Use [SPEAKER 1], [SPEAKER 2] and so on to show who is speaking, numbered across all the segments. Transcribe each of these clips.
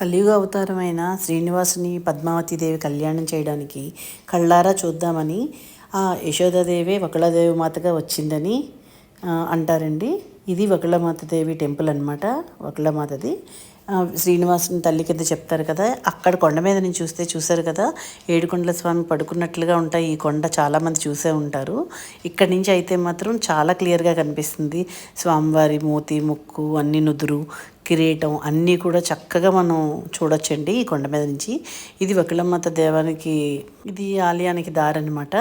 [SPEAKER 1] కలియుగ అవతారమైన శ్రీనివాసుని పద్మావతీదేవి కళ్యాణం చేయడానికి కళ్ళారా చూద్దామని ఆ యశోదాదేవి వకళదేవి మాతగా వచ్చిందని అంటారండి. ఇది వకుళమాత దేవి టెంపుల్ అనమాట వకళమాతది శ్రీనివాసుని తల్లి కింద చెప్తారు కదా అక్కడ కొండ మీద నుంచి చూస్తే చూశారు కదా ఏడుకొండల స్వామి పడుకున్నట్లుగా ఉంటాయి ఈ కొండ చాలామంది చూసే ఉంటారు. ఇక్కడి నుంచి అయితే మాత్రం చాలా క్లియర్గా కనిపిస్తుంది. స్వామివారి మూతి ముక్కు అన్ని నుదురు కిరీటం అన్నీ కూడా చక్కగా మనం చూడొచ్చండి ఈ కొండ మీద నుంచి. ఇది వకిలమ్మత దేవానికి ఇది ఆలయానికి దారి అనమాట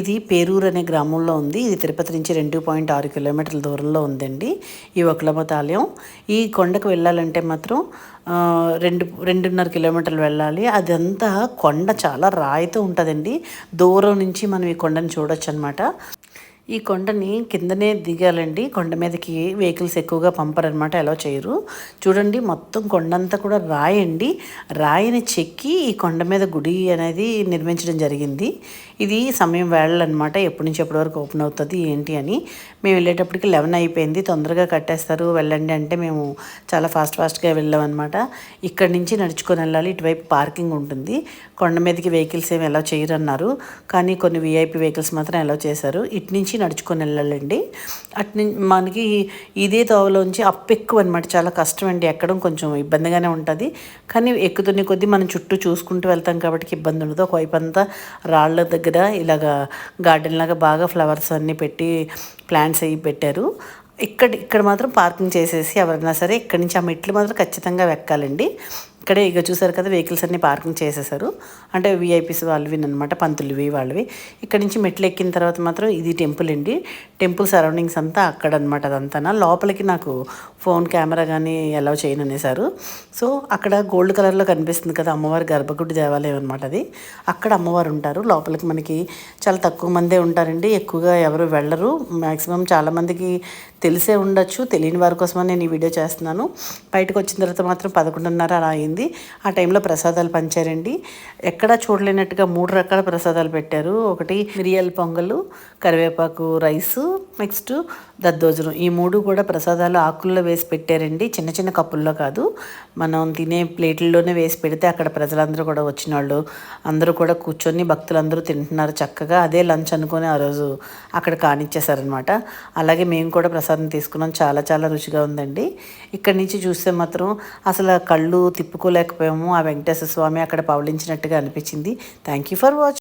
[SPEAKER 1] ఇది పేరూరు అనే గ్రామంలో ఉంది. ఇది తిరుపతి నుంచి రెండు పాయింట్ ఆరు కిలోమీటర్ల దూరంలో ఉందండి ఈ వకిలమ్మత ఆలయం. ఈ కొండకు వెళ్ళాలంటే మాత్రం రెండు రెండున్నర కిలోమీటర్లు వెళ్ళాలి. అదంతా కొండ చాలా రాయితో ఉంటుందండి. దూరం నుంచి మనం ఈ కొండను చూడొచ్చు అనమాట ఈ కొండని కిందనే దిగాలండి. కొండ మీదకి వెహికల్స్ ఎక్కువగా పంపరనమాట ఎలా చేయరు. చూడండి మొత్తం కొండంతా కూడా రాయండి. రాయిని చెక్కి ఈ కొండ మీద గుడి అనేది నిర్మించడం జరిగింది. ఇది సమయం వేళలన్నమాట ఎప్పటి నుంచి ఎప్పటి వరకు ఓపెన్ అవుతుంది ఏంటి అని. మేము వెళ్ళేటప్పటికి లెవెన్ అయిపోయింది. తొందరగా కట్టేస్తారు వెళ్ళండి అంటే మేము చాలా ఫాస్ట్ ఫాస్ట్గా వెళ్ళామన్నమాట. ఇక్కడి నుంచి నడుచుకొని వెళ్ళాలి. ఇటువైపు పార్కింగ్ ఉంటుంది. కొండ మీదకి వెహికల్స్ ఏమి ఎలా చేయరు అన్నారు కానీ కొన్ని విఐపి వెహికల్స్ మాత్రం ఎలా చేశారు. ఇటు నుంచి నడుచుకొని వెళ్ళాలండి. అట్ని మనకి ఇదే తోవలోంచి అప్ ఎక్కువ అనమాట చాలా కష్టం అండి ఎక్కడం కొంచెం ఇబ్బందిగానే ఉంటుంది. కానీ ఎక్కుతున్న కొద్దీ మనం చుట్టూ చూసుకుంటూ వెళ్తాం కాబట్టి ఇబ్బంది ఉండదు. ఒకవైపు అంతా రాళ్ళ దగ్గర ఇలాగా గార్డెన్ లాగా బాగా ఫ్లవర్స్ అన్నీ పెట్టి ప్లాంట్స్ అవి పెట్టారు. ఇక్కడ ఇక్కడ మాత్రం పార్కింగ్ చేసేసి ఎవరైనా సరే ఇక్కడి నుంచి ఆ మెట్లు మాత్రం ఖచ్చితంగా ఎక్కాలండి ఇక్కడే ఇక చూసారు కదా వెహికల్స్ అన్ని పార్కింగ్ చేసేసారు. అంటే విఐపీస్ వాళ్ళవి అనమాట పంతులువి వాళ్ళవి. ఇక్కడ నుంచి మెట్లు ఎక్కిన తర్వాత మాత్రం ఇది టెంపుల్ అండి. టెంపుల్ సరౌండింగ్స్ అంతా అక్కడ అనమాట అదంతా లోపలికి నాకు ఫోన్ కెమెరా కానీ అలౌ చేయను అనేసారు సో అక్కడ గోల్డ్ కలర్లో కనిపిస్తుంది కదా అమ్మవారి గర్భగుడి దేవాలయం అనమాట అది. అక్కడ అమ్మవారు ఉంటారు. లోపలికి మనకి చాలా తక్కువ మందే ఉంటారండి. ఎక్కువగా ఎవరు వెళ్ళరు. మ్యాక్సిమం చాలామందికి తెలిసే ఉండొచ్చు. తెలియని వారి కోసమని నేను ఈ వీడియో చేస్తున్నాను. బయటకు వచ్చిన తర్వాత మాత్రం పదకొండున్నర అలా అయింది. ఆ టైంలో ప్రసాదాలు పంచారండి. ఎక్కడా చూడలేనట్టుగా మూడు రకాల ప్రసాదాలు పెట్టారు. ఒకటి మిరియల్ పొంగలు కరివేపాకు రైసు నెక్స్ట్ దద్దోజనం. ఈ మూడు కూడా ప్రసాదాలు ఆకుల్లో వేసి పెట్టారండి. చిన్న చిన్న కప్పుల్లో కాదు. మనం తినే ప్లేట్లలోనే వేసి పెడితే అక్కడ ప్రజలందరూ కూడా వచ్చిన వాళ్ళు అందరూ కూడా కూర్చొని భక్తులందరూ తింటున్నారు చక్కగా. అదే లంచ్ అనుకొని ఆ రోజు అక్కడ కానిచ్చేసారనమాట అలాగే మేము కూడా ప్రసాదం తీసుకున్నాం. చాలా చాలా రుచిగా ఉందండి. ఇక్కడి నుంచి చూస్తే మాత్రం అసలు కళ్ళు తిప్పుకోలేకపోయాము. ఆ వెంకటేశ్వర స్వామి అక్కడ పవలించినట్టుగా అనిపించింది. Thank you for watching